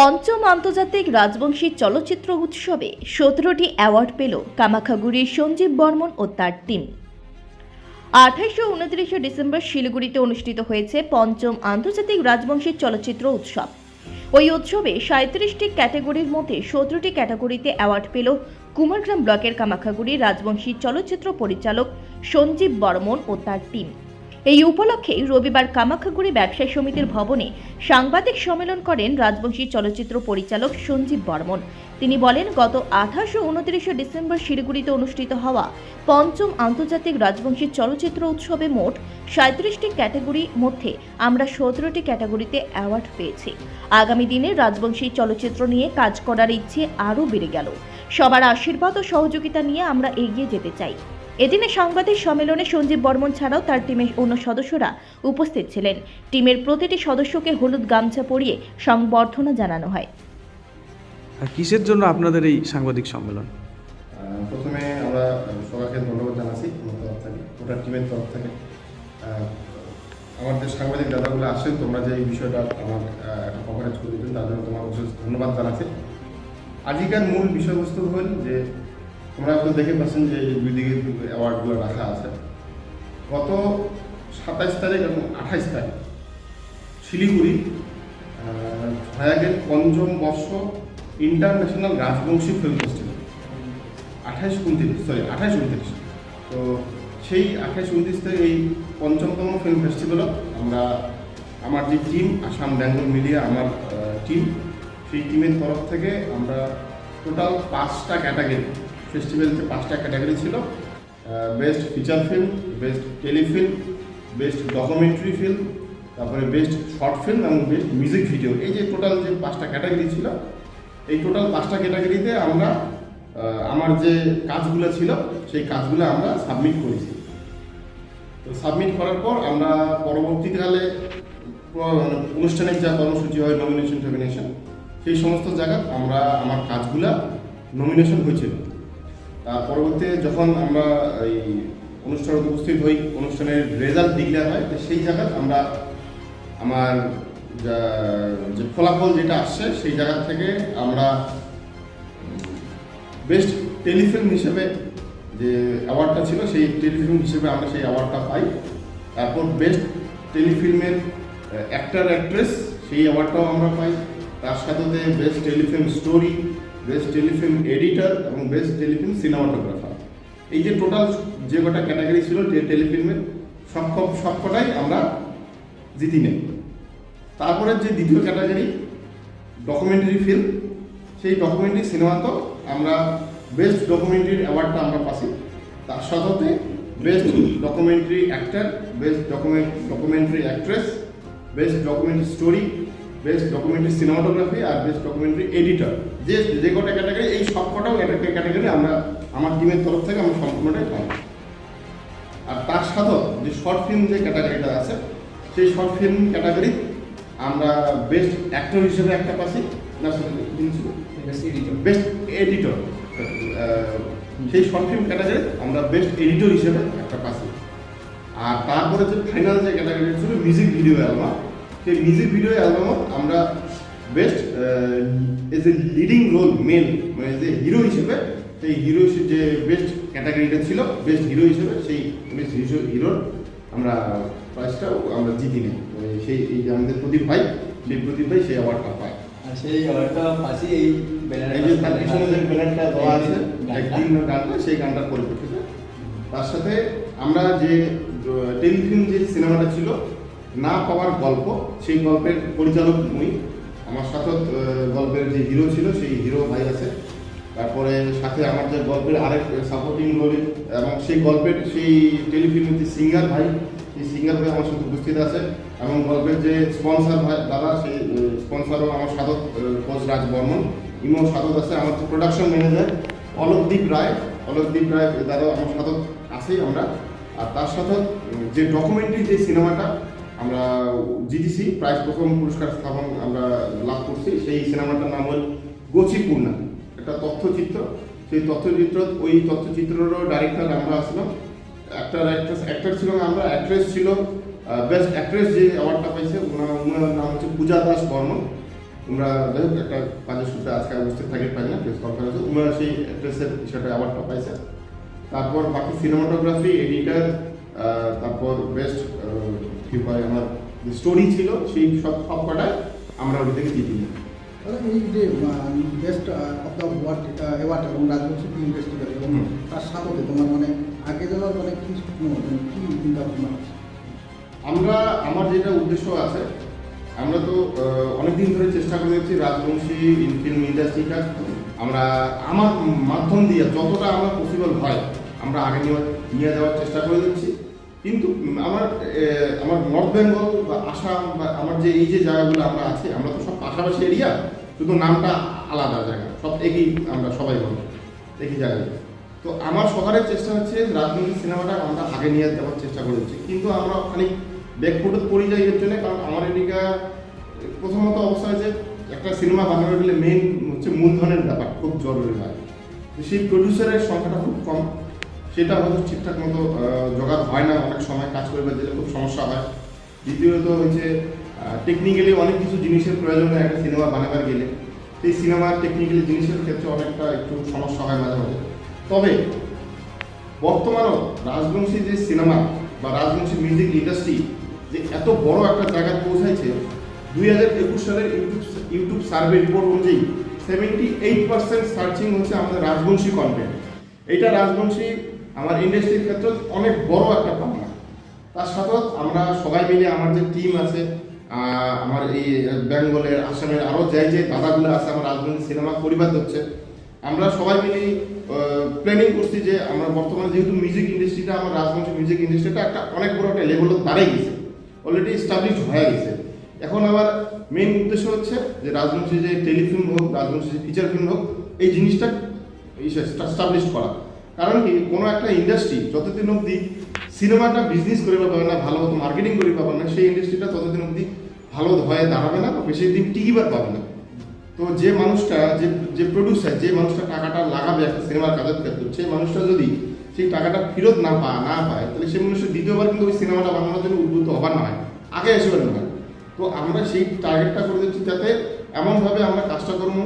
পঞ্চম আন্তর্জাতিক রাজবংশী চলচ্চিত্র উৎসবে সতেরোটি অ্যাওয়ার্ড পেল কামাখাগুড়ির সঞ্জীব বর্মন ও তার টিম আঠাশে উনত্রিশে ডিসেম্বর শিলিগুড়িতে অনুষ্ঠিত হয়েছে পঞ্চম আন্তর্জাতিক রাজবংশী চলচ্চিত্র উৎসব। ওই উৎসবে সাঁত্রিশটি ক্যাটাগরির মধ্যে সতেরোটি ক্যাটাগরিতে অ্যাওয়ার্ড পেল কুমারগ্রাম ব্লকের কামাখাগুড়ি রাজবংশী চলচ্চিত্র পরিচালক সঞ্জীব বর্মন ও তার টিম এই উপলক্ষে রবিবার কামাখাগুড়ি ব্যবসায়ী সমিতির ভবনে সাংবাদিক সম্মেলন করেন রাজবংশী চলচ্চিত্র পরিচালক সঞ্জীব বর্মন। তিনি বলেন, গত আঠাশ উনত্রিশে ডিসেম্বর শিলিগুড়িতে অনুষ্ঠিত হওয়া পঞ্চম আন্তর্জাতিক রাজবংশী চলচ্চিত্র উৎসবে মোট সাঁত্রিশটি ক্যাটাগরি মধ্যে আমরা সতেরোটি ক্যাটাগরিতে অ্যাওয়ার্ড পেয়েছি। আগামী দিনে রাজবংশী চলচ্চিত্র নিয়ে কাজ করার ইচ্ছে আরও বেড়ে গেল। সবার আশীর্বাদ ও সহযোগিতা নিয়ে আমরা এগিয়ে যেতে চাই। এদিনে সাংবাদিক সম্মেলনে সঞ্জীব বর্মন ছাড়াও তার টিমের অন্য সদস্যরা উপস্থিত ছিলেন। টিমের প্রতিটি সদস্যকে হলুদ গামছা পরিয়ে সংবর্ধনা জানানো হয়। আর কিসের জন্য আপনাদের এই সাংবাদিক সম্মেলন? প্রথমে আমরা সবাইকে ধন্যবাদ জানাচ্ছি ওটার টিমের তরফ থেকে। আমার যে সাংবাদিক দাদাগুলো আসেন তোমরা যে এই বিষয়টা আমার একটা কভারেজ করে দিচ্ছেন তার জন্য তোমার ধন্যবাদ জানাচ্ছি। আজিকার মূল বিষয়বস্তু হল যে তোমরা তো দেখে পাচ্ছেন যে দুই দিকে অ্যাওয়ার্ডগুলো রাখা আছে। গত সাতাইশ তারিখ এবং আঠাইশ তারিখ শিলিগুড়ি ছয়াগের পঞ্চম বর্ষ ইন্টারন্যাশনাল রাজবংশী ফিল্ম ফেস্টিভ্যাল আঠাইশ উনত্রিশ সরি আঠাইশ উনত্রিশ। তো সেই আঠাইশ উনত্রিশ থেকে এই পঞ্চমতম ফিল্ম ফেস্টিভ্যালও আমরা, আমার যে টিম আসাম বেঙ্গল মিলিয়ে আমার টিম সেই টিমের তরফ থেকে আমরা টোটাল পাঁচটা ক্যাটাগরি ফেস্টিভ্যালতে পাঁচটা ক্যাটাগরি ছিল best feature film best telefilm best documentary film তারপরে বেস্ট শর্ট ফিল্ম এবং বেস্ট মিউজিক ভিডিও এই যে টোটাল যে পাঁচটা ক্যাটাগরি ছিল, এই টোটাল পাঁচটা ক্যাটাগরিতে আমরা আমার যে কাজগুলো ছিল, সেই কাজগুলো আমরা সাবমিট করেছি। তো সাবমিট করার পর আমরা পরবর্তীকালে প- অনুষ্ঠানের যা কর্মসূচি হয় নমিনেশন টমিনেশন সেই সমস্ত জায়গায় আমরা, আমার কাজগুলা নমিনেশন হয়েছিল। পরবর্তীতে যখন আমরা এই অনুষ্ঠানে উপস্থিত হই, অনুষ্ঠানের রেজাল্ট ডিক্লেয়ার হয়, তো সেই জায়গায় আমরা আমার যে ফলাফল যেটা আসছে, সেই জায়গা থেকে আমরা বেস্ট টেলিফিল্ম হিসেবে যে অ্যাওয়ার্ডটা ছিল, সেই টেলিফিল্ম হিসেবে আমরা সেই অ্যাওয়ার্ডটা পাই। তারপর বেস্ট টেলিফিল্মের অ্যাক্টার অ্যাক্ট্রেস সেই অ্যাওয়ার্ডটাও আমরা পাই। তার সাথে best telefilm story best telefilm editor এবং বেস্ট টেলিফিল্ম সিনেমাটোগ্রাফার। এই যে টোটাল যে কটা ক্যাটাগরি ছিল যে টেলিফিল্মের, সব সবকটাই আমরা জিতি নেই তারপরে যে দ্বিতীয় ক্যাটাগরি ডকুমেন্টারি ফিল্ম সেই ডকুমেন্টারি সিনেমা তো আমরা বেস্ট ডকুমেন্টারির অ্যাওয়ার্ডটা আমরা পাচ্ছি। তার সাথে best documentary actor best document documentary actress best documentary story best documentary cinematography আর বেস্ট ডকুমেন্টারি এডিটর। যে যে কটা ক্যাটাগরি এই সব কটাও ক্যাটাগরি আমরা আমার টিমের তরফ থেকে আমরা সম্পূর্ণটাই পাই আর তার সাথেও যে শর্ট ফিল্ম যে ক্যাটাগরিটা আছে সেই শর্ট ফিল্ম ক্যাটাগরি আমরা বেস্ট অ্যাক্টর হিসেবে একটা পাচ্ছি। না বেস্ট এডিটর সেই শর্ট ফিল্ম ক্যাটাগরি আমরা বেস্ট এডিটর হিসেবে একটা পাচ্ছি। আর তারপরে যে ফাইনাল যে ক্যাটাগরি ছিল মিউজিক ভিডিও অ্যালবাম সেই মিউজিক ভিডিও অ্যালবামও আমরা best as a leading role male মানে যে হিরো হিসেবে সেই হিরো যে বেস্ট ক্যাটাগরিটা ছিল বেস্ট হিরো হিসেবে সেই বেস্ট হিরোর আমরা প্রাইজটাও আমরা জিতি নিই। মানে সেই এই যে আমাদের প্রদীপ ভাই সেই প্রদীপ ভাই সেই অ্যাওয়ার্ডটা পায়। আর সেই পাশে এই ব্যানারে এই যে তার পিছনে যে ব্যানারটা দেওয়া আছে একদিন গানটা সেই পরিপ্রেক্ষিতে। তার সাথে আমরা যে টেলিফিল্ম যে সিনেমাটা ছিল না পাওয়ার গল্প, সেই গল্পের পরিচালক মুই। আমার সাথে গল্পের যে হিরো ছিল, সেই হিরো ভাই আছে। তারপরে সাথে আমার যে গল্পের আরেক সাপোর্টিং রোল এবং সেই গল্পের সেই টেলিফিল্মের যে সিঙ্গার ভাই, সেই সিঙ্গার ভাই আমার সাথে উপস্থিত আছে। এবং গল্পের যে স্পন্সর ভাই, দাদা, সেই স্পন্সরও আমার সাধক কোচ রাজ বর্মন ইমো সাধক আছে, আমার যে প্রোডাকশন ম্যানেজার অলোকদীপ রায়। অলোকদীপ রায়, দাদা, আমার সাধক আছেই আমরা। আর তার সাথে যে ডকুমেন্টারি যে সিনেমাটা আমরা জিতেছি প্রাইজ প্রথম পুরস্কার স্থাপন আমরা লাভ করছি। সেই সিনেমাটার নাম হল গোচিপূর্ণা একটা তথ্যচিত্র। সেই তথ্যচিত্র, ওই তথ্যচিত্রেরও ডাইরেক্টর আমরা আসলাম। অ্যাক্টর অ্যাক্ট্রেস অ্যাক্টার ছিল আমরা। অ্যাক্ট্রেস ছিল বেস্ট অ্যাক্ট্রেস যে অ্যাওয়ার্ডটা পাইছে ওনার ওনার নাম হচ্ছে পূজা দাস বর্মন। আমরা যাই হোক, একটা কাজের সূত্রে আজকে উপস্থিত থাকি পাই না প্রেস কনফারেন্সে ওনারা সেই অ্যাক্ট্রেসের বিষয়টা অ্যাওয়ার্ডটা পাইছে। তারপর বাকি সিনেমাটোগ্রাফি এডিটার তারপর বেস্ট কি হয় আমার স্টোরি ছিল সেই সব সব কটায় আমরা ওই থেকে নিই তাহলে এই যে best of the word award এবং রাজবংশী ফিল্ম ফেস্টিভ্যাল এবং তার সাথে তোমার মানে আগে যাওয়ার মানে কি স্বপ্ন মানে কি চিন্তা ভাবনা আমরা আমার যেটা উদ্দেশ্য আছে আমরা তো অনেক দিন ধরে চেষ্টা করে যাচ্ছি রাজবংশী ফিল্ম ইন্ডাস্ট্রিটা আমরা আমার মাধ্যম দিয়ে যতটা আমার পসিবল হয় আমরা আগে নিয়ে নিয়ে যাওয়ার চেষ্টা করে দিচ্ছি কিন্তু আমার আমার নর্থ বেঙ্গল বা আসাম বা আমার যে, এই যে জায়গাগুলো আমরা আছি, আমরা তো সব পাশাপাশি এরিয়া শুধু নামটা আলাদা জায়গা। সব একই আমরা সবাই বলি, একই জায়গায়। তো আমার শহরের চেষ্টা হচ্ছে রাজনৈতিক সিনেমাটা আমরা আগে নিয়ে যাওয়ার চেষ্টা করেছি কিন্তু আমরা খানিক ব্যাকফুটে পড়ে যাই এর জন্য, কারণ আমার এদিকে প্রথমত অবস্থা হয়েছে, একটা সিনেমা বানানো গেলে মেইন হচ্ছে মূলধনের ব্যাপার, খুব জরুরি হয়। সেই প্রডিউসারের সংখ্যাটা খুব কম। সেটা হয়তো ঠিকঠাক মতো জোগাড় হয় না, অনেক সময় কাজ করবে দিলে খুব সমস্যা হয়। দ্বিতীয়ত হচ্ছে টেকনিক্যালি অনেক কিছু জিনিসের প্রয়োজন হয়, একটা সিনেমা বানাবার গেলে। সেই সিনেমার টেকনিক্যালি জিনিসের ক্ষেত্রে অনেকটা একটু সমস্যা হয় মাঝে মাঝে তবে, বর্তমানেও রাজবংশী যে সিনেমা বা রাজবংশী মিউজিক ইন্ডাস্ট্রি যে এত বড় একটা জায়গায় পৌঁছাইছে, দুই হাজার একুশ সালের ইউটিউব ইউটিউব সার্ভে রিপোর্ট অনুযায়ী সেভেন্টি এইট পার্সেন্ট সার্চিং হচ্ছে আমাদের রাজবংশী কন্টেন্ট এইটা রাজবংশী আমার ইন্ডাস্ট্রির ক্ষেত্রে অনেক বড় একটা পাওনা তার সাথে আমরা সবাই মিলে আমার যে টিম আছে আমার এই বেঙ্গলের, আসামের আরও যাই যে দাদাগুলো আছে, আমার রাজবংশী সিনেমা পরিবার হচ্ছে, আমরা সবাই মিলে প্ল্যানিং করছি যে আমরা বর্তমানে যেহেতু মিউজিক ইন্ডাস্ট্রিটা আমার রাজবংশী মিউজিক ইন্ডাস্ট্রিটা একটা অনেক বড় একটা লেভেলে দাঁড়িয়ে গেছে অলরেডি স্টাবলিশ হয়ে গেছে। এখন আমার মেইন উদ্দেশ্য হচ্ছে যে রাজবংশী যে টেলিফিল্ম হোক রাজবংশী যে ফিচার ফিল্ম হোক, এই জিনিসটা স্টাবলিশ করা। কারণ কি, কোনো একটা ইন্ডাস্ট্রি যতদিন অবধি সিনেমাটা বিজনেস করে পাবে না, ভালো মতো মার্কেটিং করে পাবে না, সেই ইন্ডাস্ট্রিটা ততদিন অবধি ভালো হয়ে দাঁড়াবে না বেশি দিন টিকিবার পাবে না। তো যে মানুষটা, যে যে প্রডিউসার যে মানুষটা টাকাটা লাগাবে একটা সিনেমার কাজের ক্ষেত্রে, সেই মানুষটা যদি সেই টাকাটা ফেরত না পা, না পায়, তাহলে সেই মানুষের দ্বিতীয়বার কিন্তু ওই সিনেমাটা বানানোর জন্য উদ্বুদ্ধ হবার না হয় আগে এসে না তো আমরা সেই টার্গেটটা করে দিচ্ছি যাতে এমনভাবে আমরা কাজটা করব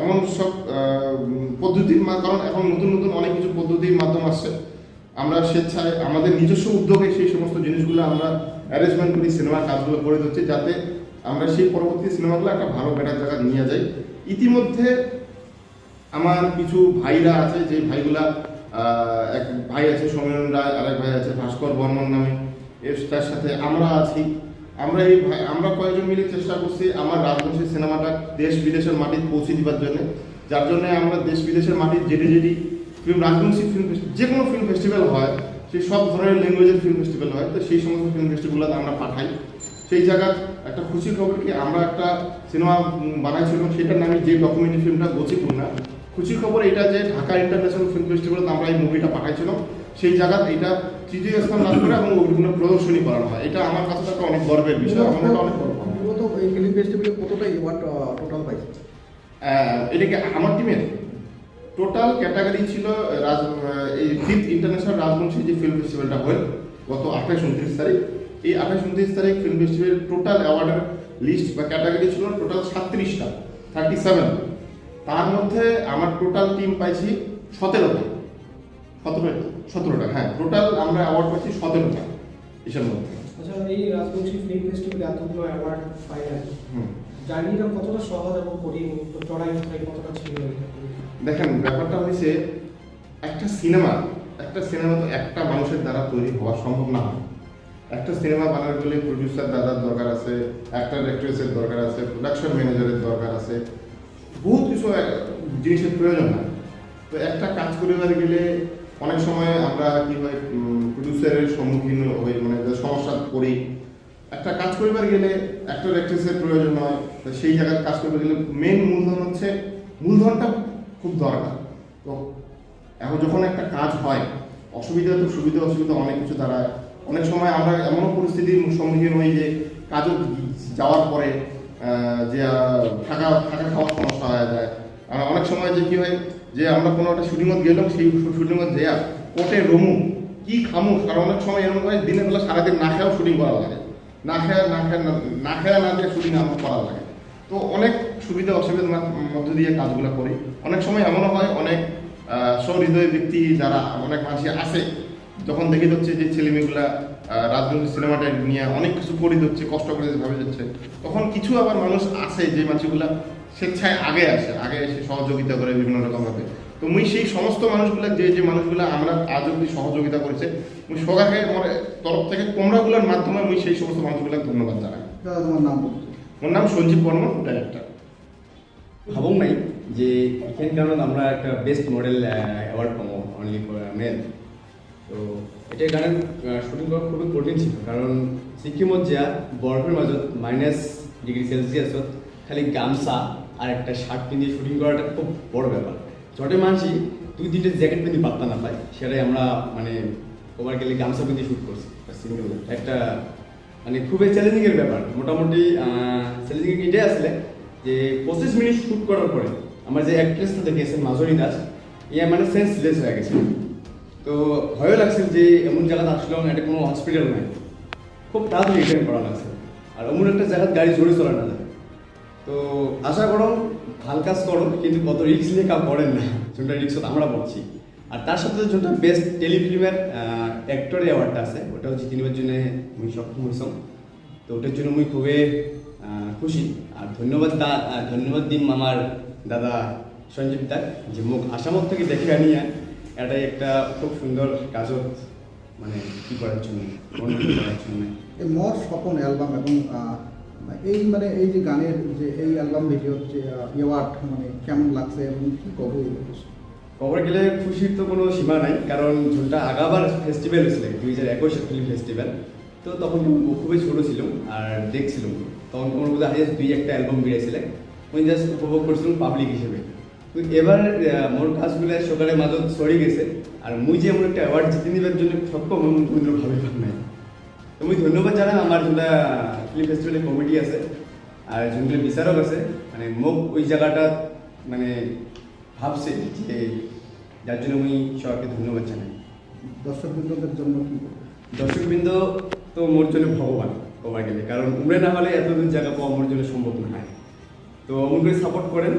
এমন সব পদ্ধতির কারণ এখন নতুন নতুন অনেক কিছু পদ্ধতির মাধ্যম আসছে। আমরা স্বেচ্ছায়, আমাদের নিজস্ব উদ্যোগে সেই সমস্ত জিনিসগুলো আমরা অ্যারেঞ্জমেন্ট করি সিনেমার কাজগুলো করে দিচ্ছি, যাতে আমরা সেই পরবর্তী সিনেমাগুলো একটা ভালো বেটার জায়গা নিয়ে যাই। ইতিমধ্যে আমার কিছু ভাইরা আছে, যে ভাইগুলা এক ভাই আছে, সমীরণ রায়, আরেক ভাই আছে ভাস্কর বর্মন নামে। এর, তার সাথে আমরা আছি। আমরা এই আমরা কয়েকজন মিলে চেষ্টা করছি আমার রাজবংশী সিনেমাটা দেশ বিদেশের মাটিতে পৌঁছে দিবার জন্য। যার জন্য আমরা দেশ বিদেশের মাটির যেটি যেটি ফিল্ম, রাজবংশী ফিল্ম যে কোনো ফিল্ম ফেস্টিভ্যাল হয় সেই সব ধরনের ল্যাঙ্গুয়েজের ফিল্ম ফেস্টিভ্যাল হয়, তো সেই সমস্ত ফিল্ম ফেস্টিভ্যালগুলোতে আমরা পাঠাই। সেই জায়গার একটা খুশির খবর কি, আমরা একটা সিনেমা বানাইছিলাম সেটার নামে যে ডকুমেন্টারি ফিল্মটা গছিপূর্ণা খুশির খবর এটা যে ঢাকা ইন্টারন্যাশনাল ফিল্ম ফেস্টিভ্যালে আমরা এই মুভিটা পাঠাইছিলাম। সেই জায়গায় এটা তৃতীয় স্থান লাভ করে এবং ওইগুলো প্রদর্শনী করানো হয়। এটা আমার কাছে একটা অনেক গর্বের বিষয় আমার এটা অনেক গর্ব। মূলত এই ফিল্ম ফেস্টিভ্যালে কতটা অ্যাওয়ার্ড টোটাল পাইছে? আহ, এটা কি আমার টিমের টোটাল ক্যাটাগরি ছিল রাজ এই ফিফথ ইন্টারন্যাশনাল রাজবংশী যে ফিল্ম ফেস্টিভ্যালটা হয় গত আঠাশ উনত্রিশ তারিখ এই আঠাশ উনত্রিশ তারিখ ফিল্ম ফেস্টিভ্যাল টোটাল অ্যাওয়ার্ডের লিস্ট বা ক্যাটাগরি ছিল টোটাল সাতত্রিশটা থার্টি সেভেন তার মধ্যে আমার টোটাল টিম পাইছি সতেরোটা। সতেরোটা সতেরোটা হ্যাঁ টোটাল আমরা অ্যাওয়ার্ড পাইছি সতেরোটা এসের মধ্যে। আচ্ছা এই রাজবংশী ফিল্ম ফেস্টিভ্যালে এতগুলো অ্যাওয়ার্ড পাই আর জার্নিটা কতটা সহজ এবং কঠিন চড়াই উঠাই কতটা ছিল দেখেন ব্যাপারটা হয়েছে একটা সিনেমা একটা সিনেমা তো একটা মানুষের দ্বারা তৈরি হওয়া সম্ভব না। একটা সিনেমা বানাতে গেলে প্রডিউসার দাদার দরকার আছে অ্যাক্টর অ্যাক্ট্রেসের দরকার আছে প্রোডাকশন ম্যানেজারের দরকার আছে। বহুত কিছু জিনিসের প্রয়োজন হয়। তো একটা কাজ করিবার গেলে অনেক সময় আমরা কি হয় প্রডিউসারের সম্মুখীন হই মানে সমস্যা করি। একটা কাজ করিবার গেলে অ্যাক্টর অ্যাক্ট্রেসের প্রয়োজন হয় সেই জায়গায় কাজ করতে গেলে মেন মূলধন হচ্ছে, মূলধনটা খুব দরকার। তো এখন যখন একটা কাজ হয়, অসুবিধা তো সুবিধা অসুবিধা অনেক কিছু দাঁড়ায় অনেক সময় আমরা এমনও পরিস্থিতির সম্মুখীন হই যে কাজও যাওয়ার পরে যে থাকা থাকা খাওয়ার সমস্যা হয়ে যায়। আর অনেক সময় যে কি হয় যে আমরা কোনো একটা শুটিংত গেলাম, সেই শুটিংত দেয়া কোটে রমু, কি খামু? কারণ অনেক সময় এরকম হয়, দিনের বেলা সারাদিন না খেয়েও শুটিং করা লাগে। না খেয়া, না খেয়ে, না- খেয়া, না খেয়ে শুটিং আমার করা লাগে। তো অনেক সুবিধা, অসুবিধার মধ্য দিয়ে কাজগুলো করি। অনেক সময় এমনও হয়, অনেক সহৃদয় ব্যক্তি যারা অনেক মানুষ আছে, যখন দেখে যাচ্ছে যে ছেলেমেয়েগুলা রাজনৈতিক সিনেমাটা নিয়ে অনেক কিছু করে যাচ্ছে, কষ্ট করে ভাবে যাচ্ছে, তখন কিছু আবার মানুষ আছে যে মানুষগুলা স্বেচ্ছায় আগে আসে আগে এসে সহযোগিতা করে বিভিন্ন রকম ভাবে। তো মুই সেই সমস্ত মানুষগুলা যে যে মানুষগুলো আমরা আজ অব্দি সহযোগিতা করেছে মুই সগাকে আমার তরফ থেকে কোমরাগুলোর মাধ্যমে মুই সেই সমস্ত মানুষগুলা ধন্যবাদ জানাই। তোমার নাম ওর নাম সঞ্জীব বর্মন ডাইরেক্টর ভাবুন নাই যে এখানকার আমরা একটা বেস্ট মডেল অ্যাওয়ার্ড পাবো অনলি ফর মেল তো এটা গানের শুটিং করা খুবই কঠিন ছিল কারণ সিকিমত যা বরফের মাজত মাইনাস ডিগ্রি সেলসিয়াসত খালি গামছা আর একটা শার্ট পিন্ধে শুটিং করাটা খুব বড় ব্যাপার। চটে মানছি দুই তিনটে জ্যাকেট পিন্ধে পাত্তা না পাই, সেটাই আমরা মানে ওভার গেলে গামছা পিন্ধে শুট করছি সিঙ্গেল একটা মানে খুবই চ্যালেঞ্জিংয়ের ব্যাপার। মোটামুটি চ্যালেঞ্জিং এটাই আসলে যে পঁচিশ মিনিট শ্যুট করার পরে আমার যে অ্যাক্ট্রেসটা দেখেছেন মাধুরী দাস ইয়া মানে সেন্সলেস হয়ে গেছে। তো ভয়ও লাগছিল যে এমন জায়গাতে আসলাম এটা কোনো হসপিটাল নাই। খুব তাড়াতাড়ি রিটার্ন করা লাগছে। আর এমন একটা জায়গায় গাড়ি জোরে চলা না যায়। তো আশা করো ভালো কাজ করো কিন্তু কত রিক্স নিয়ে কাজ করেন না। যোনটা রিক্স আমরা পড়ছি আর তার সাথে যোনটা বেস্ট টেলিফিল্মের অ্যাক্টর অ্যাওয়ার্ডটা আছে। ওটা হচ্ছে নেবার জন্য আমি সক্ষম হয়েছিলাম তো ওটার জন্য আমি খুবই খুশি। আর ধন্যবাদ দা ধন্যবাদ দিন আমার দাদা সঞ্জীব দা, যে মুখ আসামত থেকে দেখে আনিয়া এটাই একটা খুব সুন্দর কাজত মানে কি করার জন্য করার জন্য। মর স্বপন অ্যালবাম এবং এই মানে এই যে গানের যে এই অ্যালবাম ভিডিওর যে অ্যাওয়ার্ড মানে কেমন লাগছে এবং কি কবে খবর গেলে খুশির তো কোনো সীমা নাই, কারণ যোনটা আগাবার ফেস্টিভ্যাল হয়েছিল, দুই হাজার একুশে ফিল্ম ফেস্টিভ্যাল তো তখন খুবই ছোটো ছিলাম আর দেখছিলাম। তখন কোনো বোধহয় হাজার দুই একটা অ্যালবাম বেরিয়েছিল আমি জাস্ট উপভোগ করছিলাম পাবলিক হিসেবে। তো এবার মোর কাজগুলো সকালে মাজত সরে গেছে, আর মুই যে এমন একটা অ্যাওয়ার্ড জিতে নেবার জন্য সক্ষম আমি কোনো ভাবি নাই। আমি ধন্যবাদ জানাই আমার যোনটা ফিল্ম ফেস্টিভ্যালের কমিটি আছে আর যোনগুলো বিচারক আছে মানে মোক ওই জায়গাটা মানে ভাবছে যে যার জন্য আমি সবাইকে ধন্যবাদ জানাই। দর্শকবৃন্দদের জন্য কি? দর্শকবৃন্দ তো মোর জন্য ভগবান কবার গেলে কারণ উমরে না হলে এতদিন জায়গা পাওয়া আমার জন্য সম্ভব নয় তো অমন করে সাপোর্ট করেন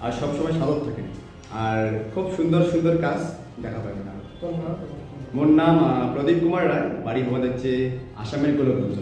আর সবসময় সাধক থাকেন আর খুব সুন্দর সুন্দর কাজ দেখা পাবেন মোর নাম? প্রদীপ কুমার রায় বাড়ি হওয়া যাচ্ছে আসামের গোলকগঞ্জ